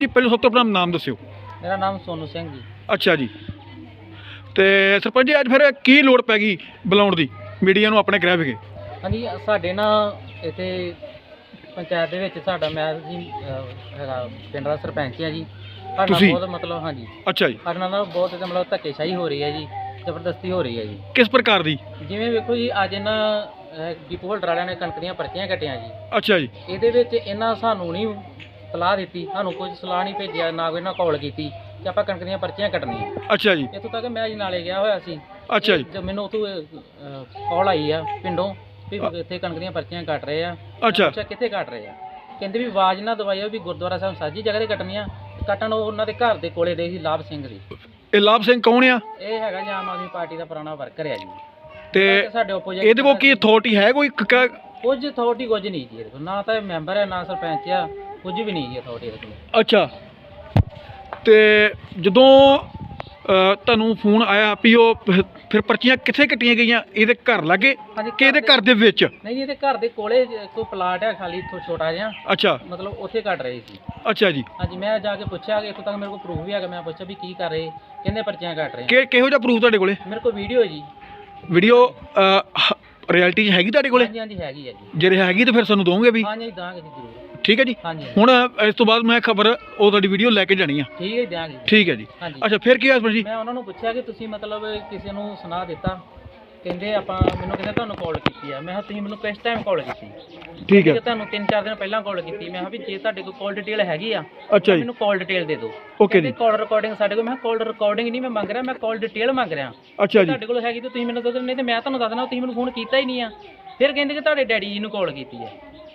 ਜੀ ਪਹਿਲਾਂ ਸਭ ਤੋਂ ਆਪਣਾ ਨਾਮ ਦੱਸਿਓ। ਮੇਰਾ ਨਾਮ ਸੋਨੂ ਸਿੰਘ ਜੀ। ਅੱਛਾ ਜੀ। ਤੇ ਸਰਪੰਚ ਜੀ ਅੱਜ ਫਿਰ ਕੀ ਲੋੜ ਪੈ ਗਈ ਬੁਲਾਉਣ ਦੀ? ਮੀਡੀਆ ਨੂੰ ਆਪਣੇ ਗ੍ਰਹਿ ਵਿਖੇ। ਹਾਂਜੀ ਸਾਡੇ ਨਾ ਇੱਥੇ ਪੰਚਾਇਤ ਦੇ ਵਿੱਚ ਸਾਡਾ ਮੈਂ ਜੀ ਅਹ, ਹੈਗਾ ਪਿੰਡ ਦਾ ਸਰਪੰਚ ਹੈ ਜੀ। ਸਾਡੇ ਤੁਸੀਂ? ਬਹੁਤ ਮਤਲਬ ਹਾਂਜੀ। ਅੱਛਾ ਜੀ। ਸਾਡੇ ਨਾਲ ਨਾ ਬਹੁਤ ਇਹਦਾ ਮਤਲਬ ਧੱਕੇਸ਼ਾਹੀ ਹੋ ਰਹੀ ਹੈ ਜੀ ਜ਼ਬਰਦਸਤੀ ਹੋ ਰਹੀ ਹੈ ਜੀ। ਕਿਸ ਪ੍ਰਕਾਰ ਦੀ? ਜਿਵੇਂ ਵੇਖੋ ਜੀ ਅੱਜ ਇਹਨਾਂ ਡਿਪੂ ਹੋਲਡਰ ਵਾਲਿਆਂ ਨੇ ਕਣਕ ਦੀਆਂ ਪਰਚੀਆਂ ਕੱਟੀਆਂ ਜੀ। ਅੱਛਾ ਜੀ। ਇਹਦੇ ਵਿੱਚ ਇਹਨਾਂ ਸਾਨੂੰ ਨਹੀਂ ਸਲਾਹ ਦਿੱਤੀ ਸਾਨੂੰ ਕੋਈ ਸਲਾਹ ਨਹੀਂ ਭੇਜਿਆ ਨਾ ਕੋਈ ਇਹਨਾਂ ਕਾਲ ਕੀਤੀ ਕਿ ਆਪਾਂ ਕਣਕ ਦੀਆਂ ਪਰਚੀਆਂ ਕੱਟਣੀਆਂ। ਅੱਛਾ ਜੀ। ਇੱਥੋਂ ਤੱਕ ਮੈਂ ਜੀ ਨਾਲੇ ਗਿਆ ਹੋਇਆ ਸੀ। ਅੱਛਾ ਜੀ। ਜਦ ਮੈਨੂੰ ਉਥੋਂ ਕਾਲ ਆਈ ਆ ਪਿੰਡੋਂ ਵੀ ਇੱਥੇ ਕਣਕ ਦੀਆਂ ਪਰਚੀਆਂ ਕੱਟ ਰਹੇ ਆ। ਅੱਛਾ। ਕਿੱਥੇ ਕੱਟ ਰਹੇ ਆ? ਕਹਿੰਦੇ ਵੀ ਆਵਾਜ਼ ਨਾ ਦਵਾਇਓ ਵੀ ਗੁਰਦੁਆਰਾ ਸਾਹਿਬ ਸਾਜੀ ਜਗ੍ਹਾ ਤੇ ਕੱਟਣੀਆਂ। ਕੱਟਣ ਉਹ ਉਹਨਾਂ ਦੇ ਘਰ ਦੇ ਕੋਲੇ ਦੇ ਸੀ ਲਾਭ ਸਿੰਘ ਦੀ। ਇਹ ਲਾਭ ਸਿੰਘ ਕੌਣ ਆ? ਇਹ ਹੈਗਾ ਜੀ ਆਮ ਆਦਮੀ ਪਾਰਟੀ ਦਾ ਪੁਰਾਣਾ ਵਰਕਰ ਹੈ ਜੀ। ਤੇ ਸਾਡੇ ਆਪੋਜੀਟ ਇਹਦੇ ਕੋਲ ਕੀ ਅਥਾਰਟੀ ਹੈ ਕੋਈ? ਕੁਝ ਅਥਾਰਟੀ ਕੁਝ ਨਹੀਂ ਜੀ ਨਾ ਤਾਂ ਮੈਂਬਰ ਹੈ ਨਾ ਸਰਪੰਚ ਆ। ਕੁਝ ਵੀ ਨਹੀਂ ਜੀ ਅਥਾਰਟੀ ਇਹਦੇ ਕੋਲ। ਅੱਛਾ। ਤੇ ਜਦੋਂ ਅ, ਤੁਹਾਨੂੰ ਫੋਨ ਆਇਆ ਵੀ ਉਹ ਫਿਰ ਪਰਚੀਆਂ ਕਿੱਥੇ ਕੱਟੀਆਂ ਗਈਆਂ? ਇਹਦੇ ਘਰ ਲਾਗੇ? ਹਾਂਜੀ ਕਿ ਇਹਦੇ ਘਰ ਦੇ ਵਿੱਚ? ਨਹੀਂ ਜੀ ਇਹਦੇ ਘਰ ਦੇ ਕੋਲੇ ਕੋਈ ਪਲਾਟ ਹੈ ਖਾਲੀ ਥੋ ਛੋਟਾ ਜਿਹਾ। ਅੱਛਾ। ਮਤਲਬ ਉੱਥੇ ਕੱਟ ਰਹੇ ਸੀ। ਅੱਛਾ ਜੀ। ਹਾਂਜੀ ਮੈਂ ਜਾ ਕੇ ਪੁੱਛਿਆ ਕਿ ਇੱਥੋਂ ਤੱਕ ਮੇਰੇ ਕੋਲ ਪ੍ਰੂਫ ਵੀ ਹੈਗਾ ਮੈਂ ਪੁੱਛਿਆ ਵੀ ਕੀ ਕਰ ਰਹੇ ਕਹਿੰਦੇ ਪਰਚੀਆਂ ਕੱਟ ਰਹੇ। ਕਿ ਕਿਹੋ ਜਿਹਾ ਪ੍ਰੂਫ ਤੁਹਾਡੇ ਕੋਲੇ? ਮੇਰੇ ਕੋਲ ਵੀਡੀਓ ਜੀ। ਵੀਡੀਓ ਰਿਐਲਿਟੀ 'ਚ ਹੈਗੀ ਤੁਹਾਡੇ ਕੋਲੇ? ਹਾਂਜੀ ਹਾਂਜੀ ਹੈਗੀ ਹੈ ਜੀ। ਜੇ ਹੈਗੀ ਤਾਂ ਫਿਰ ਸਾਨੂੰ ਦੋਗੇ ਵੀ? ਹਾਂਜੀ ਦਾਂਗੇ ਜੀ ਜ਼ਰੂਰ। ਠੀਕ ਹੈ ਜੀ? ਹਾਂਜੀ। ਹੁਣ ਇਸ ਤੋਂ ਬਾਅਦ ਮੈਂ ਖਬਰ ਉਹ ਤੁਹਾਡੀ ਵੀਡੀਓ ਲੈ ਕੇ ਜਾਣੀ ਆ। ਠੀਕ ਹੈ ਦਿਆਂਗੇ ਠੀਕ ਹੈ ਜੀ। ਹਾਂਜੀ। ਅੱਛਾ ਫਿਰ ਕੀ ਸਰਪੰਚ ਜੀ? ਮੈਂ ਉਹਨਾਂ ਨੂੰ ਪੁੱਛਿਆ ਕਿ ਤੁਸੀਂ ਮਤਲਬ ਕਿਸੇ ਨੂੰ ਸੁਣਾ ਦਿੱਤਾ। ਕਹਿੰਦੇ ਆਪਾਂ ਮੈਨੂੰ ਕਹਿੰਦੇ ਤੁਹਾਨੂੰ ਕਾਲ ਕੀਤੀ ਆ। ਮੈਂ ਕਿਹਾ ਤੁਸੀਂ ਮੈਨੂੰ ਕਿਸ ਟਾਈਮ ਕਾਲ ਕੀਤੀ। ਠੀਕ ਹੈ। ਤੁਹਾਨੂੰ 3-4 ਦਿਨ ਪਹਿਲਾਂ ਕਾਲ ਕੀਤੀ। ਮੈਂ ਕਿਹਾ ਵੀ ਜੇ ਤੁਹਾਡੇ ਕੋਲ ਕਾਲ ਡਿਟੇਲ ਹੈਗੀ ਆ ਅੱਛਾ ਜੀ। ਮੈਨੂੰ ਕਾਲ ਡਿਟੇਲ ਦੇ ਦਿਓ। ਓਕੇ ਜੀ। ਕਾਲ ਰਿਕਾਰਡਿੰਗ ਸਾਡੇ ਕੋਲ। ਮੈਂ ਕਾਲ ਰਿਕਾਰਡਿੰਗ ਨਹੀਂ ਮੈਂ ਮੰਗ ਰਿਹਾ ਮੈਂ ਕਾਲ ਡਿਟੇਲ ਮੰਗ ਰਿਹਾ। ਅੱਛਾ ਜੀ ਤੁਹਾਡੇ ਕੋਲ ਹੈਗੀ ਤਾਂ ਤੁਸੀਂ ਮੈਨੂੰ ਦੱਸੋ ਨਹੀਂ ਤੇ ਮੈਂ ਤੁਹਾਨੂੰ ਦੱਸ ਦੇਣਾ ਤੁਸੀਂ ਮੈਨੂੰ ਫੋਨ ਕੀਤਾ ਹੀ ਨਹੀਂ ਆ। ਫਿਰ ਕਹਿੰਦੇ ਕਿ ਤੁਹਾਡੇ ਡੈਡੀ ਜੀ ਨੂੰ ਕਾਲ ਕੀਤੀ ਹੈ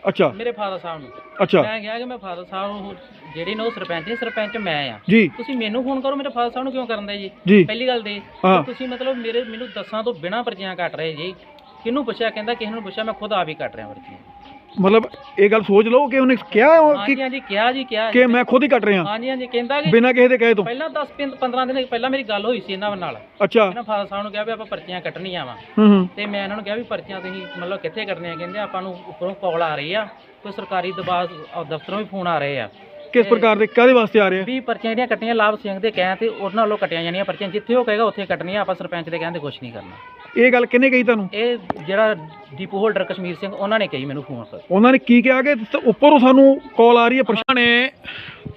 ਅੱਛਾ। ਮੇਰੇ ਫਾਦਰ ਸਾਹਿਬ ਨੂੰ। ਅੱਛਾ। ਮੈਂ ਕਿਹਾ ਕਿ ਮੈਂ ਫਾਦਰ ਸਾਹਿਬ ਨੂੰ ਜਿਹੜੇ ਨੇ ਉਹ ਸਰਪੰਚ ਨੇ ਸਰਪੰਚ ਮੈਂ ਆ। ਜੀ। ਤੁਸੀਂ ਮੈਨੂੰ ਫੋਨ ਕਰੋ ਮੇਰੇ ਫਾਦਰ ਸਾਹਿਬ ਨੂੰ ਕਿਉਂ ਕਰਨ ਦੇ ਜੀ? ਜੀ। ਪਹਿਲੀ ਗੱਲ ਦੇ ਹਾਂ। ਤੁਸੀਂ ਮਤਲਬ ਮੇਰੇ ਮੈਨੂੰ ਦੱਸਾਂ ਤੋਂ ਬਿਨਾ ਪਰਚੀਆਂ ਕੱਟ ਰਹੇ ਜੀ। ਕਿਹਨੂੰ ਪੁੱਛਿਆ? ਕਹਿੰਦਾ ਕਿਸੇ ਨੂੰ ਪੁੱਛਿਆ ਮੈਂ ਖੁਦ ਆਪ ਹੀ ਕੱਟ ਰਿਹਾ ਪਰਚੀਆਂ। ਮਤਲਬ ਇਹ ਗੱਲ ਸੋਚ ਲਓ ਕਿ ਉਹਨੇ ਕਿਹਾ ਉਹ ਹਾਂਜੀ ਕਿ ਹਾਂਜੀ ਕਿਹਾ ਜੀ ਕਿਹਾ ਕਿ ਮੈਂ ਖੁਦ ਹੀ ਕੱਟ ਰਿਹਾ। ਹਾਂਜੀ ਹਾਂਜੀ ਕਹਿੰਦਾ ਕਿ ਬਿਨਾਂ ਕਿਸੇ ਦੇ ਕਹੇ ਤੋਂ। ਪਹਿਲਾਂ 10 15 ਦਿਨ ਪਹਿਲਾਂ ਮੇਰੀ ਗੱਲ ਹੋਈ ਸੀ ਇਹਨਾਂ ਨਾਲ। ਅੱਛਾ। ਇਹਨਾਂ ਫਾਦਰ ਸਾਹਿਬ ਨੂੰ ਕਿਹਾ ਵੀ ਆਪਾਂ ਪਰਚੀਆਂ ਕੱਟਣੀਆਂ ਵਾ। ਹੂੰ ਹੂੰ। ਤੇ ਮੈਂ ਇਹਨਾਂ ਨੂੰ ਕਿਹਾ ਵੀ ਪਰਚੀਆਂ ਤੁਸੀਂ ਮਤਲਬ ਕਿੱਥੇ ਕੱਟਣੀਆਂ? ਕਹਿੰਦੇ ਆਪਾਂ ਨੂੰ ਉੱਪਰੋਂ ਕਾਲ ਆ ਰਹੀ ਆ। ਕੋਈ ਸਰਕਾਰੀ ਦਬਾਅ ਦਫ਼ਤਰੋਂ ਵੀ ਫੋਨ ਆ ਰਹੇ ਆ। ਕਿਸ ਪ੍ਰਕਾਰ ਦੇ ਕਾਹਦੇ ਵਾਸਤੇ ਆ ਰਹੇ ਆ? ਵੀ ਪਰਚੀਆਂ ਜਿਹੜੀਆਂ ਕੱਟੀਆਂ ਲਾਭ ਸਿੰਘ ਦੇ ਕਹਿਣ ਤੇ ਉਹਨਾਂ ਨਾਲੋਂ ਕੱਟੀਆਂ ਜਾਣੀਆਂ ਪਰਚੀਆਂ। ਜਿੱਥੇ ਉਹ ਕਹੇਗਾ ਉੱਥੇ ਕੱਟਣੀਆਂ। ਆਪਾਂ ਸਰਪੰਚ ਦੇ ਕਹਿੰਦੇ ਕੁਝ ਨਹੀਂ ਕਰਨਾ। ਇਹ ਗੱਲ ਕਿਹਨੇ ਕਹੀ ਤੁਹਾਨੂੰ? ਇਹ ਜਿਹੜਾ ਡਿਪੂ ਹੋਲਡਰ ਕਸ਼ਮੀਰ ਸਿੰਘ ਉਹਨਾਂ ਨੇ ਕਹੀ ਮੈਨੂੰ ਫੋਨ ਕਰ ਉਹਨਾਂ ਨੇ ਕੀ ਕਿਹਾ ਕਿ ਤ- ਉੱਪਰੋਂ ਸਾਨੂੰ ਕਾਲ ਆ ਰਹੀ ਹੈ ਪ੍ਰਸ਼ਾਸਨ ਨੇ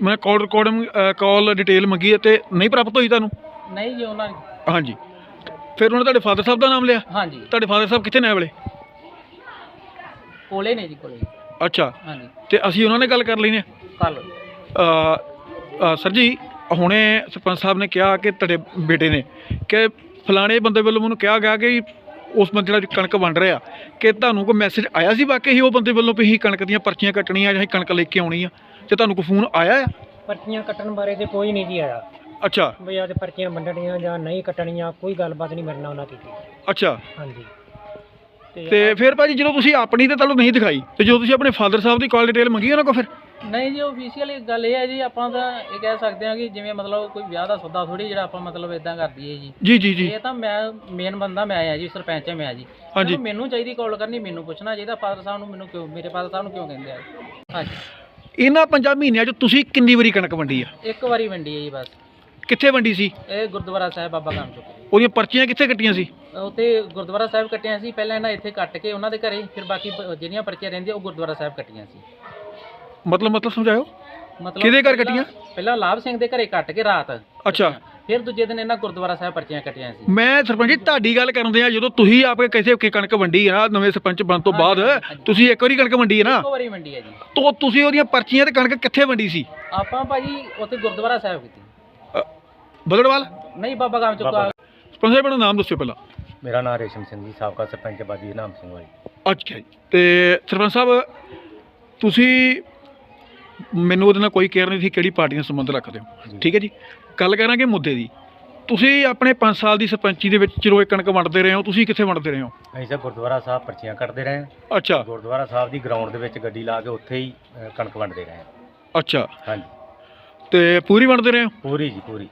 ਮੈਂ ਕਾਲ ਰਿਕਾਰਡਿੰਗ ਕਾਲ ਡਿਟੇਲ ਮੰਗੀ ਹੈ ਤੇ ਨਹੀਂ ਪ੍ਰਾਪਤ ਹੋਈ ਤੁਹਾਨੂੰ? ਨਹੀਂ ਜੀ ਉਹਨਾਂ ਨੇ ਹਾਂਜੀ। ਫਿਰ ਉਹਨਾਂ ਨੇ ਤੁਹਾਡੇ ਫਾਦਰ ਸਾਹਿਬ ਦਾ ਨਾਮ ਲਿਆ? ਹਾਂਜੀ। ਤੁਹਾਡੇ ਫਾਦਰ ਸਾਹਿਬ ਕਿੱਥੇ ਨੇ ਇਹ ਵੇਲੇ ਕੋਲੇ ਨੇ ਜੀ ਕੋਲੇ। ਅੱਛਾ। ਹਾਂਜੀ। ਤੇ ਅਸੀਂ ਉਹਨਾਂ ਨਾਲ ਗੱਲ ਕਰ ਲਈ ਨੇ ਕੱਲ ਅ, ਅ, ਸਰ ਜੀ ਹੁਣੇ ਸਰਪੰਚ ਸਾਹਿਬ ਨੇ ਕਿਹਾ ਕਿ ਤੁਹਾਡੇ ਬੇਟੇ ਨੇ ਕਿ ਫਲਾਣੇ ਬੰਦੇ ਵੱਲੋਂ ਮੈਨੂੰ ਕਿਹਾ ਗਿਆ ਕਿ ਉਸ ਬੰਦੇ ਜਿਹੜਾ ਕਣਕ ਵੰਡ ਰਿਹਾ ਕਿ ਤੁਹਾਨੂੰ ਕੋਈ ਮੈਸੇਜ ਆਇਆ ਸੀ ਵਾਕਈ ਹੀ ਉਹ ਬੰਦੇ ਵੱਲੋਂ ਵੀ ਅਸੀਂ ਕਣਕ ਦੀਆਂ ਪਰਚੀਆਂ ਕੱਟਣੀਆਂ ਜਾਂ ਅਸੀਂ ਕਣਕ ਲੈ ਕੇ ਆਉਣੀ ਆ ਤੇ ਤੁਹਾਨੂੰ ਕੋਈ ਫੋਨ ਆਇਆ ਆ? ਪਰਚੀਆਂ ਕੱਟਣ ਬਾਰੇ ਤੇ ਕੋਈ ਨਹੀਂ ਜੀ ਆਇਆ। ਅੱਛਾ। ਵੀ ਤੇ ਪਰਚੀਆਂ ਵੰਡਣੀਆਂ ਜਾਂ ਨਹੀਂ ਕੱਟਣੀਆਂ ਕੋਈ ਗੱਲਬਾਤ ਨਹੀਂ ਮੇਰੇ ਨਾਲ ਉਹਨਾਂ ਕੀਤੀ। ਅੱਛਾ। ਹਾਂਜੀ। ਤੇ ਫਿਰ ਭਾਜੀ ਜਦੋਂ ਤੁਸੀਂ ਆਪਣੀ ਤੇ ਤੁਹਾਨੂੰ ਨਹੀਂ ਦਿਖਾਈ ਤੇ ਜਦੋਂ ਤੁਸੀਂ ਆਪਣੇ ਫਾਦਰ ਸਾਹਿਬ ਦੀ ਕਾਲ ਡਿਟੇਲ ਮੰਗੀ ਉਹਨਾਂ ਕੋ ਫਿਰ? ਨਹੀਂ ਜੀ ਆਫੀਸ਼ੀਅਲ ਗੱਲ ਇਹ ਹੈ ਜੀ ਆਪਾਂ ਤਾਂ ਇਹ ਕਹਿ ਸਕਦੇ ਹਾਂ ਕਿ ਜਿਵੇਂ ਮਤਲਬ ਕੋਈ ਵਿਆਹ ਦਾ ਸੌਦਾ ਥੋੜੀ ਜਿਹੜਾ ਆਪਾਂ ਮਤਲਬ ਇਦਾਂ ਕਰ ਦਈਏ ਜੀ। ਜੀ ਜੀ ਜੀ। ਇਹ ਤਾਂ ਮੈਂ ਮੇਨ ਬੰਦਾ ਮੈਂ ਆ ਜੀ ਸਰਪੰਚ ਮੈਂ ਆ ਜੀ। ਹਾਂਜੀ। ਮੈਨੂੰ ਚਾਹੀਦੀ ਕਾਲ ਕਰਨੀ ਮੈਨੂੰ ਪੁੱਛਣਾ ਚਾਹੀਦਾ ਫਾਦਰ ਸਾਹਿਬ ਨੂੰ ਮੈਨੂੰ ਕਿਉਂ ਮੇਰੇ ਫਾਦਰ ਸਾਹਿਬ ਨੂੰ ਕਿਉਂ ਕਹਿੰਦੇ ਆ? ਹਾਂਜੀ। ਇਹਨਾਂ ਪੰਜਾਂ ਮਹੀਨਿਆਂ 'ਚ ਤੁਸੀਂ ਕਿੰਨੀ ਵਾਰੀ ਕਣਕ ਵੰਡੀ ਆ? ਇੱਕ ਵਾਰੀ ਵੰਡੀ ਹੈ ਜੀ ਬਸ। ਕਿੱਥੇ ਵੰਡੀ ਸੀ? ਇਹ ਗੁਰਦੁਆਰਾ ਸਾਹਿਬ ਬਾਬਾ ਕਾਮ ਚੁੱਕ। ਉਹਦੀਆਂ ਪਰਚੀਆਂ ਕਿੱਥੇ ਕੱਟੀਆਂ ਸੀ? ਉੱਥੇ ਗੁਰਦੁਆਰਾ ਸਾਹਿਬ ਕੱਟੀਆਂ ਸੀ ਪਹਿਲਾਂ ਇਹਨਾਂ ਇੱਥੇ ਕੱਟ ਕੇ ਉਹਨਾਂ ਦੇ ਘਰੇ ਫਿਰ ਬਾਕੀ ਪ- ਜਿਹੜੀਆਂ ਪਰਚੀਆਂ ਰਹਿੰਦੀਆਂ ਉਹ ਗੁਰਦੁਆਰਾ ਸਾਹਿਬ ਕੱਟੀਆਂ ਸੀ। ਮਤਲਬ ਮਤਲਬ ਸਮਝਾਇਓ? ਮਤਲਬ ਕਿਹਦੇ ਘਰ ਪਹਿਲਾਂ- ਕੱਟੀਆਂ? ਪਹਿਲਾਂ ਲਾਭ ਸਿੰਘ ਦੇ ਘਰੇ ਕੱਟ ਕੇ ਰਾਤ। ਅੱਛਾ। ਫਿਰ ਦੂਜੇ ਦਿਨ ਇਹਨਾਂ ਗੁਰਦੁਆਰਾ ਸਾਹਿਬ ਪਰਚੀਆਂ ਕੱਟੀਆਂ ਸੀ। ਮੈਂ ਸਰਪੰਚ ਜੀ ਤੁਹਾਡੀ ਗੱਲ ਕਰਦੇ ਆ ਜਦੋਂ ਤੁਸੀਂ ਆਪੇ ਕਿਸੇ ਕਿ ਕਣਕ ਵੰਡੀ ਹੈ ਨਾ ਨਵੇਂ ਸਰਪੰਚ ਬਣਨ ਤੋਂ ਬਾਅਦ। ਤੁਸੀਂ ਇੱਕ ਵਾਰੀ ਕਣਕ ਵੰਡੀ ਹੈ ਨਾ? ਇੱਕੋ ਵਾਰੀ ਵੰਡੀ ਹੈ ਜੀ। ਤੋਂ ਤੁਸੀਂ ਉਹਦੀਆਂ ਪਰਚੀਆਂ ਤੇ ਕਣਕ ਕਿੱਥੇ ਵੰਡੀ ਸੀ? ਆਪਾਂ ਭਾਜੀ ਉੱਥੇ ਗੁਰਦੁਆਰਾ ਸਾਹਿਬ ਕੀਤੀ। ਬਦੜਵਾਲ? ਨਹੀਂ ਬਾਬਾ ਕਾਮ ਚੁੱਕਾ ਸਰਪੰਚ ਸਾਹਿਬ ਦਾ ਨਾਮ ਦੱਸਿਓ ਪਹਿਲਾਂ। ਮੇਰਾ ਨਾਮ ਰੇਸ਼ਮ ਸਿੰਘ ਜੀ ਸਾਬਕਾ ਸਰਪੰਚ ਬਾਜੀ ਨਾਮ ਸਿੰਘ ਵਾਲੀ ਅੱਛਾ ਜੀ। ਤੇ ਸਰਪੰਚ ਸਾਹਿਬ ਤੁਸੀਂ ਮੈਨੂੰ ਉਹਦੇ ਨਾਲ ਕੋਈ ਕੇਅਰ ਨਹੀਂ ਸੀ ਕਿਹੜੀ ਪਾਰਟੀ ਨਾਲ ਸੰਬੰਧ ਰੱਖਦੇ ਹੋ। ਠੀਕ ਹੈ ਜੀ? ਗੱਲ ਕਰਾਂਗੇ ਮੁੱਦੇ ਦੀ। ਤੁਸੀਂ ਆਪਣੇ 5 ਸਾਲ ਦੀ ਸਰਪੰਚੀ ਦੇ ਵਿੱਚ ਇਹ ਕਣਕ ਵੰਡਦੇ ਰਹੇ ਹੋ ਤੁਸੀਂ ਕਿੱਥੇ ਵੰਡਦੇ ਰਹੇ ਹੋ? ਅਸੀਂ ਤਾਂ ਗੁਰਦੁਆਰਾ ਸਾਹਿਬ ਪਰਚੀਆਂ ਕੱਟਦੇ ਰਹੇ ਹਾਂ। ਅੱਛਾ। ਗੁਰਦੁਆਰਾ ਸਾਹਿਬ ਦੀ ਗਰਾਊਂਡ ਦੇ ਵਿੱਚ ਗੱਡੀ ਲਾ ਕੇ ਉੱਥੇ ਹੀ ਅ, ਕਣਕ ਵੰਡਦੇ ਰਹੇ ਹਾਂ। ਅੱਛਾ। ਹਾਂਜੀ। ਤੇ ਪੂਰੀ ਵੰਡਦੇ ਰਹੇ ਹੋ? ਪੂਰੀ ਜੀ ਪੂਰੀ।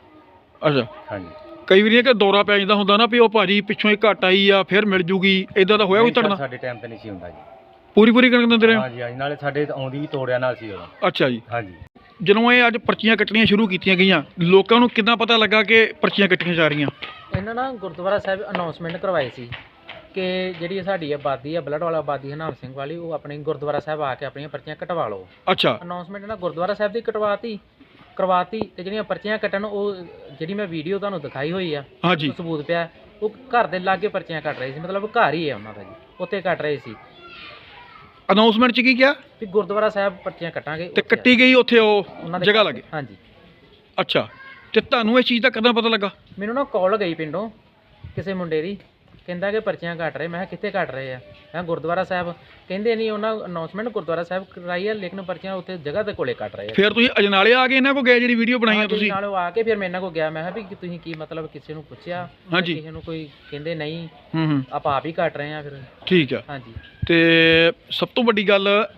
ਅੱਛਾ। ਹਾਂਜੀ। ਕਈ ਵਾਰੀ ਇਹ ਕਿ ਦੌਰਾ ਪੈ ਜਾਂਦਾ ਹੁੰਦਾ ਨਾ ਵੀ ਉਹ ਭਾਜੀ ਪਿੱਛੋਂ ਹੀ ਘਟ ਆਈ ਆ ਫਿਰ ਮਿਲ ਜੂਗੀ ਇਦਾਂ ਦਾ ਹੋਇਆ ਕੋਈ ਨਹੀਂ ਸਰ, ਤੁਹਾਡੇ ਸਾਡੇ ਟਾਈਮ ਤੇ ਨਹੀਂ ਸੀ ਹੁੰਦਾ ਜੀ। ਪੂਰੀ ਪੂਰੀ ਕਣਕ ਦਿੰਦੇ ਰਹੇ ਹੋ? ਹਾਂਜੀ ਹਾਂਜੀ ਨਾਲੇ ਸਾਡੇ ਆਉਂਦੀ ਵੀ ਤੋੜਿਆ ਨਾਲ ਸੀ ਉਦੋਂ। ਅੱਛਾ ਜੀ। ਹਾਂਜੀ। ਜਦੋਂ ਇਹ ਅੱਜ ਪਰਚੀਆਂ ਕੱਟਣੀਆਂ ਸ਼ੁਰੂ ਕੀਤੀਆਂ ਗਈਆਂ ਲੋਕਾਂ ਨੂੰ ਕਿੱਦਾਂ ਪਤਾ ਲੱਗਾ ਕਿ ਪਰਚੀਆਂ ਕੱਟੀਆਂ ਜਾ ਰਹੀਆਂ? ਇਹਨਾਂ ਨਾ ਗੁਰਦੁਆਰਾ ਸਾਹਿਬ ਅਨਾਉਂਸਮੈਂਟ ਕਰਵਾਈ ਸੀ ਕਿ ਜਿਹੜੀ ਸਾਡੀ ਆਬਾਦੀ ਆ ਬਲੱਡ ਵਾਲਾ ਆਬਾਦੀ ਹਨਾਮ ਸਿੰਘ ਵਾਲੀ ਉਹ ਆਪਣੇ ਗੁਰਦੁਆਰਾ ਸਾਹਿਬ ਆ ਕੇ ਆਪਣੀਆਂ ਪਰਚੀਆਂ ਕਟਵਾ ਲਓ। ਅੱਛਾ। ਅਨਾਉਂਸਮੈਂਟ ਨਾ ਗੁਰਦੁਆਰਾ ਸਾਹਿਬ ਦੀ ਕਟਵਾਤੀ ਕਰਵਾਤੀ ਤੇ ਜਿਹੜੀਆਂ ਪਰਚੀਆਂ ਕੱਟਣ ਉਹ ਜਿਹੜੀ ਮੈਂ ਵੀਡੀਓ ਤੁਹਾਨੂੰ ਦਿਖਾਈ ਹੋਈ ਆ ਹਾਂਜੀ। ਉਹ ਸਬੂਤ ਪਿਆ ਉਹ ਘਰ ਦੇ ਲਾਗੇ ਪਰਚੀਆਂ ਕੱਟ ਰਹੇ ਸੀ ਮਤਲਬ ਘਰ ਹੀ ਹੈ ਉਹਨਾਂ ਦਾ ਜੀ ਉੱਥੇ ਕੱਟ ਰਹੇ ਸੀ। ਅਨਾਉਂਸਮੈਂਟ 'ਚ ਕੀ ਕਿਹਾ? ਵੀ ਗੁਰਦੁਆਰਾ ਸਾਹਿਬ ਪਰਚੀਆਂ ਕੱਟਾਂਗੇ ਤੇ ਉੱਥੇ ਕੱਟੀ ਗਈ ਉੱਥੇ ਉਹ ਜਗ੍ਹਾ ਲੱਗੇ? ਹਾਂਜੀ। ਅੱਛਾ ਤੇ ਤੁਹਾਨੂੰ ਇਹ ਚੀਜ਼ ਦਾ ਕਦਾਂ ਪਤਾ ਲੱਗਾ? ਮੈਨੂੰ ਨਾ ਕਾਲ ਗਈ ਪਿੰਡੋਂ ਕਿਸੇ ਮੁੰਡੇ ਦੀ। ਕਹਿੰਦਾ ਕਿ ਪਰਚੀਆਂ ਕੱਟ ਰਹੇ। ਮੈਂ ਕਿਹਾ ਕਿੱਥੇ ਕੱਟ ਰਹੇ ਆ? ਮੈਂ ਗੁਰਦੁਆਰਾ ਸਾਹਿਬ। ਕਹਿੰਦੇ ਨਹੀਂ ਉਹਨਾਂ ਅਨਾਉਂਸਮੈਂਟ ਗੁਰਦੁਆਰਾ ਸਾਹਿਬ ਕਰਾਈ ਆ ਲੇਕਿਨ ਪਰਚੀਆਂ ਉੱਥੇ ਜਗ੍ਹਾ ਦੇ ਕੋਲੇ ਕੱਟ ਰਹੇ ਆ। ਫਿਰ ਤੁਸੀਂ ਅਜਨਾਲੇ ਆ ਕੇ ਇਹਨਾਂ ਕੋ ਗਏ ਜਿਹੜੀ ਵੀਡੀਓ ਬਣਾਈ ਆ ਹਾਂਜੀ, ਤੁਸੀਂ? ਨਾਲ ਆ ਕੇ ਫਿਰ ਮੇਰੇ ਨਾਲ ਕੋ ਗਿਆ। ਮੈਂ ਕਿਹਾ ਵੀ ਤੁਸੀਂ ਕੀ ਮਤਲਬ ਕਿਸੇ ਨੂੰ ਪੁੱਛਿਆ? ਮੈਂ ਹਾਂਜੀ। ਕਿਸੇ ਨੂੰ ਕੋਈ ਕਹਿੰਦੇ ਨਹੀਂ। ਹੂੰ ਹੂੰ। ਆਪਾਂ ਆਪ ਹੀ ਕੱਟ ਰਹੇ ਆ ਫਿਰ। ਠੀਕ ਆ। ਹਾਂਜੀ। ਤੇ ਸਭ ਤੋਂ ਵੱਡੀ ਗੱਲ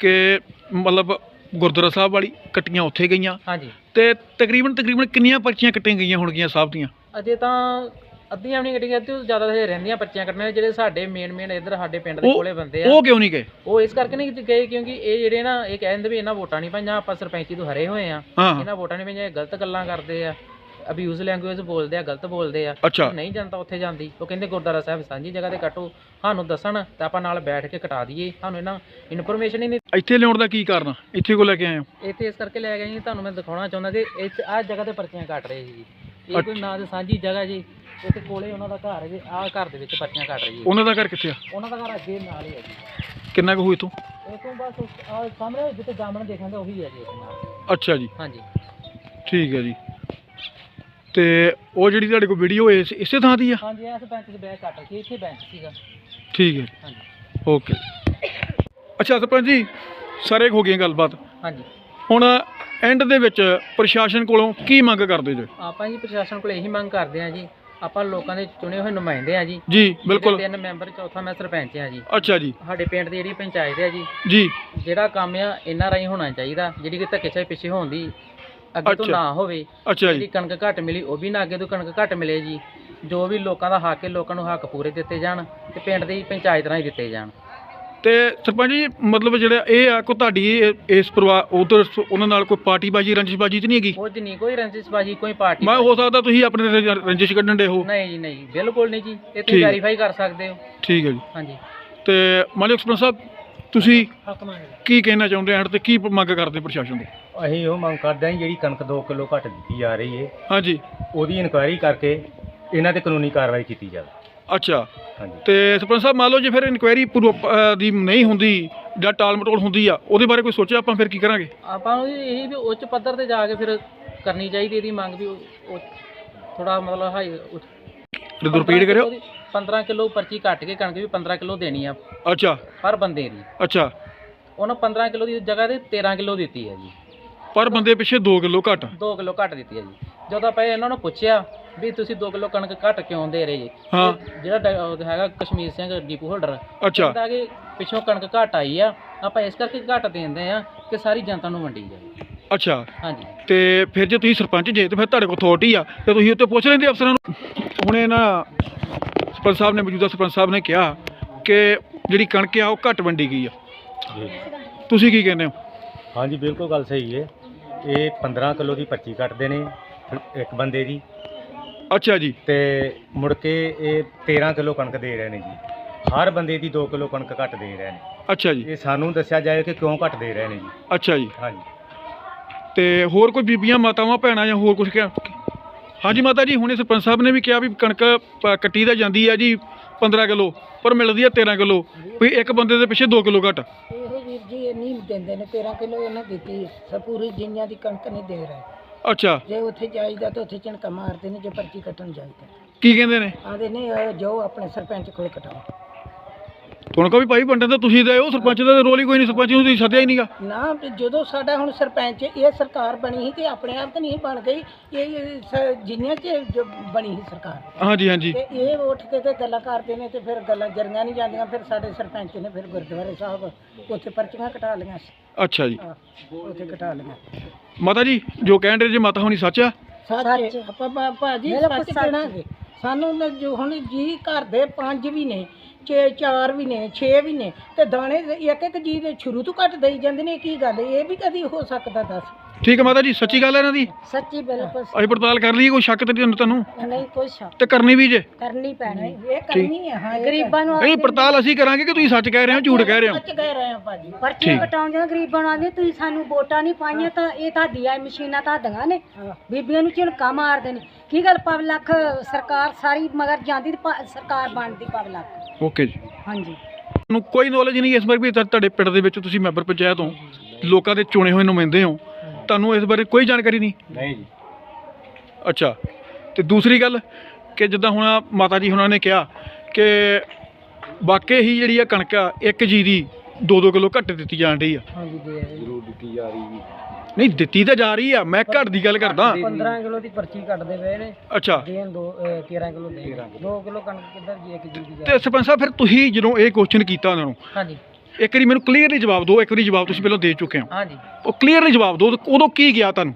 ਕਿ ਮਤਲਬ ਗੁਰਦੁਆਰਾ ਸਾਹਿਬ ਵਾਲੀ ਕੱਟੀਆਂ ਉੱਥੇ ਗਈਆਂ। ਹਾਂਜੀ। ਤੇ ਤਕਰੀਬਨ ਤਕਰੀਬਨ ਕਿੰਨੀਆਂ ਪਰਚੀਆਂ ਕੱਟੀਆਂ ਗਈਆਂ ਹੋਣਗੀਆਂ ਸਾਹਿਬ ਦੀਆਂ? ਅਜੇ ਤਾਂ ਅੱਧੀਆਂ ਵੀ ਨਹੀਂ ਕੱਟੀਆਂ ਤੇ ਜ਼ਿਆਦਾ ਤਾਂ ਰਹਿੰਦੀਆਂ ਪਰਚੀਆਂ ਕੱਟਣੀਆਂ ਜਿਹੜੇ ਸਾਡੇ ਮੇਨ ਮੇਨ ਇੱਧਰ ਸਾਡੇ ਪਿੰਡ ਦੇ ਕੋਲੇ ਬੰਦੇ ਆ। ਉਹ ਕਿਉਂ ਨਹੀਂ ਗਏ? ਉਹ ਇਸ ਕਰਕੇ ਨਹੀਂ ਗਏ ਕਿਉਂਕਿ ਇਹ ਜਿਹੜੇ ਨਾ ਇਹ ਕਹਿੰਦੇ ਵੀ ਇਹਨਾਂ ਵੋਟਾਂ ਨਹੀਂ ਪਾਈਆਂ ਆਪਾਂ ਸਰਪੰਚੀ ਤੋਂ ਹਰੇ ਹੋਏ ਆ। ਇਹਨਾਂ ਵੋਟਾਂ ਨਹੀਂ ਪਾਈਆਂ ਇਹ ਗਲਤ ਗੱਲਾਂ ਕਰਦੇ ਆ। ਅਬਿਊਜ਼ ਲੈਂਗੁਏਜ ਬੋਲਦੇ ਆ ਗਲਤ ਬੋਲਦੇ ਆ। ਨਹੀਂ ਜਨਤਾ ਉੱਥੇ ਜਾਂਦੀ। ਉਹ ਕਹਿੰਦੇ ਗੁਰਦੁਆਰਾ ਸਾਹਿਬ ਸਾਂਝੀ ਜਗ੍ਹਾ ਤੇ ਕੱਟੋ ਸਾਨੂੰ ਦੱਸਣ ਤਾਂ ਆਪਾਂ ਨਾਲ ਬੈਠ ਕੇ ਕਟਾ ਦਈਏ। ਸਾਨੂੰ ਇਹਨਾਂ ਇਨਫੋਰਮੇਸ਼ਨ ਹੀ ਨਹੀਂ ਇੱਥੇ ਲਿਆਉਣ ਦਾ ਕੀ ਕਾਰਨ? ਇੱਥੇ ਕੋ ਲੈ ਕੇ ਆਏ ਹੋ? ਇੱਥੇ ਇਸ ਕਰਕੇ ਲੈ ਗਏ ਜੀ ਤੁਹਾਨੂੰ ਮੈਂ ਦਿਖਾਉਣਾ ਚਾਹੁੰਦਾ ਕਿ ਇਸ ਆਹ ਜਗ੍ਹਾ ਤੇ ਪਰਚੀਆਂ ਕੱਟ ਰਹੇ ਸੀ। ਇਹ ਕੋਈ ਨਾ ਤੇ ਸਾਂਝੀ ਜਗ੍ਹਾ ਜੀ ਇੱਥੇ ਕੋਲੇ ਉਹਨਾਂ ਦਾ ਘਰ ਹੈ ਜੀ ਆਹ ਘਰ ਦੇ ਵਿੱਚ ਪਰਚੀਆਂ ਕੱਟ ਰਹੀ ਹੈ ਉਹਨਾਂ ਦਾ ਘਰ ਕਿੱਥੇ ਆ? ਉਹਨਾਂ ਦਾ ਘਰ ਅੱਗੇ ਨਾਲ ਹੀ ਹੈ ਜੀ। ਕਿੰਨਾ ਕੁ ਹੋਈ ਤੂੰ ਇਹ ਤੋਂ ਬਸ ਉਸ- ਆਹ ਸਾਹਮਣੇ ਜਿੱਥੇ ਜਾਮਣ ਦੇਖਾਂਗੇ ਉਹੀ ਹੈ ਜੀ ਇਹਦੇ ਨਾਲ। ਅੱਛਾ ਜੀ। ਹਾਂਜੀ। ਠੀਕ ਹੈ ਜੀ। ਤੇ ਉਹ ਜਿਹੜੀ ਤੁਹਾਡੇ ਕੋਲ ਵੀਡੀਓ ਇਸ ਇਸੇ ਥਾਂ ਦੀ ਆ? ਹਾਂਜੀ ਇਸ ਬੈਂਚ 'ਚ ਬੈਗ ਕੱਟ ਕੇ ਇੱਥੇ ਬੈਂਚ ਸੀਗਾ। ਠੀਕ ਹੈ ਹਾਂਜੀ। ਓਕੇ ਅੱਛਾ ਸਰਪੰਚ ਜੀ ਸਾਰੇ ਹੋ ਗਈਆਂ ਗੱਲਬਾਤ। ਹਾਂਜੀ। ਹੁਣ ਐਂਡ ਦੇ ਵਿੱਚ ਪ੍ਰਸ਼ਾਸਨ ਕੋਲੋਂ ਕੀ ਮੰਗ ਕਰਦੇ ਜੋ? ਆਪਾਂ ਜੀ ਪ੍ਰਸ਼ਾਸਨ ਕੋਲ ਇਹੀ ਮੰਗ ਕਰਦੇ ਹਾਂ ਜੀ ਆਪਾਂ ਲੋਕਾਂ ਦੇ ਚੁਣੇ ਹੋਏ ਨੁਮਾਇੰਦੇ ਆ ਜੀ। ਜੀ ਬਿਲਕੁਲ। ਤਿੰਨ ਮੈਂਬਰ ਚੌਥਾ ਮੈਂ ਸਰਪੰਚ ਆ ਜੀ। ਅੱਛਾ ਜੀ। ਸਾਡੇ ਪਿੰਡ ਦੀ ਜਿਹੜੀ ਪੰਚਾਇਤ ਹੈ ਜੀ ਜੀ। ਜਿਹੜਾ ਕੰਮ ਆ ਇਹਨਾਂ ਰਾਹੀਂ ਹੋਣਾ ਚਾਹੀਦਾ ਜਿਹੜੀ ਕਿ ਧੱਕੇਸ਼ਾਹੀ ਪਿੱਛੇ ਹੋਣ ਦੀ ਅੱਗੇ ਤੋਂ। ਨਾ ਹੋਵੇ। ਅੱਛਾ ਜਿਹੜੀ ਕਣਕ ਘੱਟ ਮਿਲੀ ਉਹ ਵੀ ਨਾ ਅੱਗੇ ਤੋਂ ਕਣਕ ਘੱਟ ਮਿਲੇ ਜੀ। ਜੋ ਵੀ ਲੋਕਾਂ ਦਾ ਹੱਕ ਹੈ ਲੋਕਾਂ ਨੂੰ ਹੱਕ ਪੂਰੇ ਦਿੱਤੇ ਜਾਣ ਤੇ ਪਿੰਡ ਦੀ ਪੰਚਾਇਤ ਰਾਹੀਂ ਦਿੱਤੇ ਜਾਣ। ਤੇ ਸਰਪੰਚ ਜੀ ਮਤਲਬ ਜਿਹੜਾ ਇਹ ਆ ਕੋ ਤੁਹਾਡੀ ਇਹ- ਇਸ ਪਰਿਵਾਰ ਉਧਰ ਉਹਨਾਂ ਨਾਲ ਕੋਈ ਪਾਰਟੀਬਾਜੀ ਰੰਜਿਸ਼ਬਾਜੀ ਤੇ ਨਹੀਂ ਹੈਗੀ? ਕੁਝ ਨਹੀਂ ਕੋਈ ਰੰਜਿਸ਼ਬਾਜੀ ਕੋਈ ਪਾਰਟੀ ਮੈਂ ਹੋ ਸਕਦਾ ਤੁਸੀਂ ਆਪਣੇ ਰੰਜ- ਰੰਜਿਸ਼ ਕੱਢਣ ਦੇ ਹੋ। ਨਹੀਂ ਜੀ ਨਹੀਂ ਬਿਲਕੁਲ ਨਹੀਂ ਜੀ ਇਹ ਤੁਸੀਂ। ਵੈਰੀਫਾਈ ਕਰ ਸਕਦੇ ਹੋ। ਠੀਕ ਹੈ ਜੀ। ਹਾਂਜੀ। ਤੇ ਮਾਲਿਕ ਸਰਪੰਚ ਸਾਹਿਬ ਤੁਸੀਂ ਹੱਕ ਮੰਗਦੇ ਕੀ ਕਹਿਣਾ ਚਾਹੁੰਦੇ ਹਨ ਤੇ ਕੀ ਮੰਗ ਕਰਦੇ ਪ੍ਰਸ਼ਾਸਨ ਤੋਂ? ਅਸੀਂ ਉਹ ਮੰਗ ਕਰਦੇ ਹਾਂ ਜੀ, ਜਿਹੜੀ ਕਣਕ 2 ਕਿਲੋ ਘੱਟ ਦਿੱਤੀ ਜਾ ਰਹੀ ਹੈ। ਹਾਂਜੀ। ਉਹਦੀ ਇਨਕੁਆਇਰੀ ਕਰਕੇ ਇਹਨਾਂ ਤੇ ਕਾਨੂੰਨੀ ਕਾਰਵਾਈ ਕੀਤੀ ਜਾਵੇ। ਅੱਛਾ। ਹਾਂਜੀ। ਤੇ ਸਰਪੰਚ ਸਾਹਿਬ ਮੰਨ ਲਓ ਜੇ ਫਿਰ ਇਨਕੁਆਇਰੀ ਦੀ ਨਹੀਂ ਹੁੰਦੀ ਜਾਂ ਟਾਲ ਮਟੋਲ ਹੁੰਦੀ ਆ ਉਹਦੇ ਬਾਰੇ ਕੋਈ ਸੋਚਿਆ ਆਪਾਂ ਫਿਰ ਕੀ ਕਰਾਂਗੇ? ਆਪਾਂ ਨੂੰ ਇਹ ਵੀ ਉੱਚ ਪੱਧਰ ਤੇ ਜਾ ਕੇ ਫਿਰ ਕਰਨੀ ਚਾਹੀਦੀ ਇਹਦੀ ਮੰਗ ਵੀ ਉਹ ਥੋੜਾ ਮਤਲਬ ਹਾਈ ਰਿਪੀਟ ਕਰਿਓ। 15 ਕਿਲੋ ਪਰਚੀ ਕੱਟ ਕੇ ਕਣਕ ਵੀ 15 ਕਿਲੋ ਦੇਣੀ ਆ। ਅੱਛਾ। ਪਰ ਬੰਦੇ ਦੀ। ਅੱਛਾ। ਉਹਨਾਂ 15 ਕਿਲੋ ਦੀ ਜਗ੍ਹਾ ਤੇ 13 ਕਿਲੋ ਦਿੱਤੀ ਹੈ ਜੀ। ਪਰ ਬੰਦੇ ਪਿੱਛੇ 2 ਕਿਲੋ ਘੱਟ। 2 ਕਿਲੋ ਘੱਟ ਦਿੱਤੀ ਹੈ ਜੀ। ਜਦੋਂ ਆਪਾਂ ਇਹਨਾਂ ਨੂੰ ਪੁੱਛਿਆ ਵੀ ਤੁਸੀਂ 2 ਕਿਲੋ ਕਣਕ ਘੱਟ ਕਿਉਂ ਦੇ ਰਹੇ ਜੀ? ਹਾਂ। ਤੇ ਜਿਹੜਾ ਡ- ਉਹ ਹੈਗਾ ਕਸ਼ਮੀਰ ਸਿੰਘ ਡੀਪੂ ਹੋਲਡਰ ਅੱਛਾ। ਕਹਿੰਦਾ ਕਿ ਪਿੱਛੋਂ ਕਣਕ ਘੱਟ ਆਈ ਆ ਆਪਾਂ ਇਸ ਕਰਕੇ ਘੱਟ ਦੇਂਦੇ ਆ ਕਿ ਸਾਰੀ ਜਨਤਾ ਨੂੰ ਵੰਡੀ ਜਾਵੇ ਅੱਛਾ। ਹਾਂਜੀ। ਤੇ ਫਿਰ ਜੇ ਤੁਸੀਂ ਸਰਪੰਚ ਜੇ ਤੇ ਫਿਰ ਤੁਹਾਡੇ ਕੋਲ ਅਥਾਰਟੀ ਆ ਤੇ ਤੁਸੀਂ ਉੱਤੇ ਪੁੱਛ ਲੈਂਦੇ ਅਫਸਰਾਂ ਨੂੰ। ਹੁਣ ਇਹ ਨਾ ਸਰਪੰਚ ਸਾਹਿਬ ਨੇ ਮੌਜੂਦਾ ਸਰਪੰਚ ਸਾਹਿਬ ਨੇ ਕਿਹਾ ਕਿ ਜਿਹੜੀ ਕਣਕ ਆ ਉਹ ਘੱਟ ਵੰਡੀ ਗਈ ਆ। ਤੁਸੀਂ ਕੀ ਕਹਿੰਦੇ ਹੋ? ਹਾਂਜੀ ਬਿਲਕੁਲ ਗੱਲ ਸਹੀ ਹੈ। ਇਹ 15 ਕਿਲੋ ਦੀ ਪਰਚੀ ਕੱਟਦੇ ਨੇ ਇੱਕ ਬੰਦੇ ਦੀ। ਅੱਛਾ ਜੀ। ਤੇ ਮੁੜ ਕੇ ਇਹ 13 ਕਿਲੋ ਕਣਕ ਦੇ ਰਹੇ ਨੇ ਜੀ। ਹਰ ਬੰਦੇ ਦੀ 2 ਕਿਲੋ ਕਣਕ ਘੱਟ ਦੇ ਰਹੇ ਨੇ। ਅੱਛਾ ਜੀ। ਇਹ ਸਾਨੂੰ ਦੱਸਿਆ ਜਾਏ ਕਿ ਕਿਉਂ ਘੱਟ ਦੇ ਰਹੇ ਨੇ ਜੀ। ਅੱਛਾ ਜੀ। ਹਾਂਜੀ। ਤੇ ਹੋਰ ਕੋਈ ਬੀਬੀਆਂ ਮਾਤਾਵਾਂ ਭੈਣਾਂ ਜਾਂ ਹੋਰ ਕੁਝ ਕਿਹਾ ਹਾਂਜੀ ਮਾਤਾ ਜੀ ਹੁਣੇ ਸਰਪੰਚ ਸਾਹਿਬ ਨੇ ਵੀ ਕਿਹਾ ਵੀ ਕਣਕ ਪ- ਕੱਟੀ ਤਾਂ ਜਾਂਦੀ ਆ ਜੀ 15 ਕਿਲੋ ਪਰ ਮਿਲਦੀ ਆ 13 ਕਿਲੋ। ਵੀ ਇੱਕ ਬੰਦੇ ਦੇ ਪਿੱਛੇ 2 ਕਿਲੋ ਘੱਟ। ਇਹੋ ਵੀਰ ਜੀ ਇਹ ਨਹੀਂ ਦਿੰਦੇ ਨੇ 13 ਕਿਲੋ ਇਹਨਾਂ ਦਿੱਤੀ ਸ ਪੂਰੀ ਜਿੰਨਿਆਂ ਦੀ ਕਣਕ ਨਹੀਂ ਦੇ ਰਹੇ। ਅੱਛਾ। ਜੇ ਉੱਥੇ ਜਾਈਦਾ ਤਾਂ ਉੱਥੇ ਝਣਕਾ ਮਾਰਦੇ ਨੇ ਜੇ ਪਰਚੀ ਕੱਟਣ ਜਾਈਦਾ। ਕੀ ਕਹਿੰਦੇ ਨੇ? ਆਂਦੇ ਨੇ ਅਹ ਜਾਓ ਆਪਣੇ ਸਰਪੰਚ ਕੋਲ ਕਟਾਓ। ਤੁਹਾਨੂੰ ਕਹੋ ਵੀ ਭਾਈ ਵੰਡਣ ਤਾਂ ਤੁਸੀਂ ਦੇ ਉਹ ਸਰਪੰਚ ਦਾ ਤਾਂ ਰੋਲ ਹੀ ਕੋਈ ਨਹੀਂ ਸਰਪੰਚ ਨੂੰ ਤੁਸੀਂ ਸੱਦਿਆ ਹੀ ਨਹੀਂਗਾ। ਨਾ ਵੀ ਜਦੋਂ ਸਾਡਾ ਹੁਣ ਸਰਪੰਚ ਇਹ ਸਰਕਾਰ ਬਣੀ ਸੀ ਤੇ ਆਪਣੇ ਆਪ ਤਾਂ ਨਹੀਂ ਬਣ ਗਈ ਇਹ ਸ- ਜਿੰਨਿਆਂ ਚ ਜੋ ਬਣੀ ਸੀ ਸਰਕਾਰ। ਹਾਂਜੀ ਹਾਂਜੀ। ਤੇ ਇਹ ਉੱਠ ਕੇ ਤੇ ਗੱਲਾਂ ਕਰਦੇ ਨੇ ਤੇ ਫਿਰ ਗੱਲਾਂ ਜਰੀਆਂ ਨਹੀਂ ਜਾਂਦੀਆਂ ਫਿਰ ਸਾਡੇ ਸਰਪੰਚ ਨੇ ਫਿਰ ਗੁਰਦੁਆਰੇ ਸਾਹਿਬ ਉੱਥੇ ਪਰਚੀਆਂ ਕਟਾ ਲਈਆਂ ਅੱਛਾ ਜੀ। ਆਹ, ਉੱਥੇ ਕਟਾ ਲਈਆਂ। ਮਾਤਾ ਜੀ ਜੋ ਕਹਿਣ ਰਹੇ ਜੇ ਮਾਤਾ ਹੋਣੀ ਸੱਚ ਆ? ਸੱਚ। ਆਪਾਂ ਭਾ- ਭਾਜੀ ਸੱਚ ਕਹਿਣਾਗੇ ਸਾਨੂੰ ਤਾਂ ਜੋ ਹੁਣ ਜੀ ਘਰ ਦੇ ਪੰਜ ਵੀ ਨੇ ਛੇ, ਚਾਰ ਵੀ ਨੇ 6 ਵੀ ਨੇ ਤੇ ਦਾਣੇ ਇੱਕ ਇੱਕ ਜੀ ਦੇ ਸ਼ੁਰੂ ਤੋਂ ਘੱਟ ਦੇਈ ਜਾਂਦੇ ਨੇ, ਇਹ ਕੀ ਗੱਲ ਇਹ ਵੀ ਕਦੀ ਹੋ ਸਕਦਾ ਦੱਸ? ਠੀਕ ਹੈ ਮਾਤਾ ਜੀ ਸੱਚੀ ਗੱਲ ਹੈ ਇਹਨਾਂ ਦੀ? ਸੱਚੀ ਬਿਲਕੁਲ ਅਸੀਂ ਪੜਤਾਲ ਕਰ ਲਈ ਕੋਈ ਸ਼ੱਕ ਤੇ ਨਹੀਂ ਤੁਹਾਨੂੰ ਨਹੀਂ ਕੋਈ ਸ਼ੱਕ ਤੇ ਕਰਨੀ ਵੀ ਜੇ। ਕਰਨੀ ਪੈਣੀ। ਇਹ ਕਰਨੀ ਹੈ ਹਾਂ ਗਰੀਬਾਂ ਨੂੰ ਨਹੀਂ ਪੜਤਾਲ ਅਸੀਂ ਕਰਾਂਗੇ ਕਿ ਤੁਸੀਂ ਸੱਚ ਕਹਿ ਰਹੇ ਹੋ ਝੂਠ ਕਹਿ ਰਹੇ ਹੋ? ਸੱਚ ਕਹਿ ਰਹੇ ਆ ਭਾਜੀ। ਪਰਚੀਆਂ ਕਟਾਉਂਦੀਆਂ ਗਰੀਬਾਂ ਨੂੰ ਆਂਦੇ ਤੁਸੀਂ ਸਾਨੂੰ ਵੋਟਾਂ ਨਹੀਂ ਪਾਈਆਂ ਤਾਂ ਇਹ ਤੁਹਾਡੀਆਂ ਮਸ਼ੀਨਾਂ ਤੁਹਾਡੀਆਂ ਨੇ। ਬੀਬੀਆਂ ਨੂੰ ਝਿਣਕਾ ਮਾਰਦੇ ਨੇ। ਕੀ ਗੱਲ ਪਬਲਿਕ ਸਰਕਾਰ ਸਾਰੀ ਮਗਰ ਜਾਂਦੀ ਤੇ ਪ- ਸਰਕਾਰ ਬਣਦੀ ਪਬਲਿਕ ਓਕੇ ਜੀ। ਹਾਂਜੀ। ਤੁਹਾਨੂੰ ਕੋਈ ਨੌਲੇਜ ਨਹੀਂ ਇਸ ਬਾਰੇ ਵੀ ਤੁਹਾ- ਤੁਹਾਡੇ ਪਿੰਡ ਦੇ ਵਿੱਚ ਤੁਸੀਂ ਮੈਂਬਰ ਪੰਚਾਇਤ ਹੋ। ਲੋਕਾਂ ਦੇ ਚੁਣੇ ਹੋਏ ਨੁਮਾਇੰਦੇ ਹੋ। ਤੁਹਾਨੂੰ ਇਸ ਬਾਰੇ ਕੋਈ ਜਾਣਕਾਰੀ ਨਹੀਂ? ਨਹੀਂ ਜੀ। ਅੱਛਾ। ਤੇ ਦੂਸਰੀ ਗੱਲ ਕਿ ਜਿੱਦਾਂ ਹੁਣ ਮਾਤਾ ਜੀ ਹੁਣਾਂ ਨੇ ਕਿਹਾ ਕਿ ਵਾਕਈ ਹੀ ਜਿਹੜੀ ਆ ਕਣਕ ਆ ਇੱਕ ਜੀ ਦੀ 2-2 ਕਿਲੋ ਘੱਟ ਦਿੱਤੀ ਜਾਣ ਰਹੀ ਆ। ਹਾਂਜੀ ਦੇ ਨਹੀਂ ਦਿੱਤੀ ਤਾਂ ਜਾ ਰਹੀ ਆ ਮੈਂ ਘੱਟ ਦੀ ਗੱਲ ਕਰਦਾ। 15 ਕਿਲੋ ਦੀ ਪਰਚੀ ਕੱਟਦੇ ਪਏ ਨੇ। ਅੱਛਾ। ਦੇਣ ਦੋ 13 ਕਿਲੋ ਦੇ। 2 ਕਿਲੋ। ਕਣਕ ਕਿੱਧਰ ਜੀ ਇੱਕ ਜੀ ਦੀ ਜਾ ਤੇ ਸਰਪੰਚ ਸਾਹਿਬ ਫਿਰ ਤੁਸੀਂ ਜਦੋਂ ਇਹ ਕੁਐਸਚਨ ਕੀਤਾ ਉਹਨਾਂ ਨੂੰ ਹਾਂਜੀ। ਇੱਕ ਵਾਰੀ ਮੈਨੂੰ ਕਲੀਅਰਲੀ ਜਵਾਬ ਦਿਓ ਇੱਕ ਵਾਰੀ ਜਵਾਬ ਤੁਸੀਂ ਪਹਿਲਾਂ ਦੇ ਚੁੱਕੇ ਹੋ। ਹਾਂਜੀ। ਉਹ ਕਲੀਅਰਲੀ ਜਵਾਬ ਦਿਓ ਉਦੋਂ ਕੀ ਗਿਆ ਤੁਹਾਨੂੰ?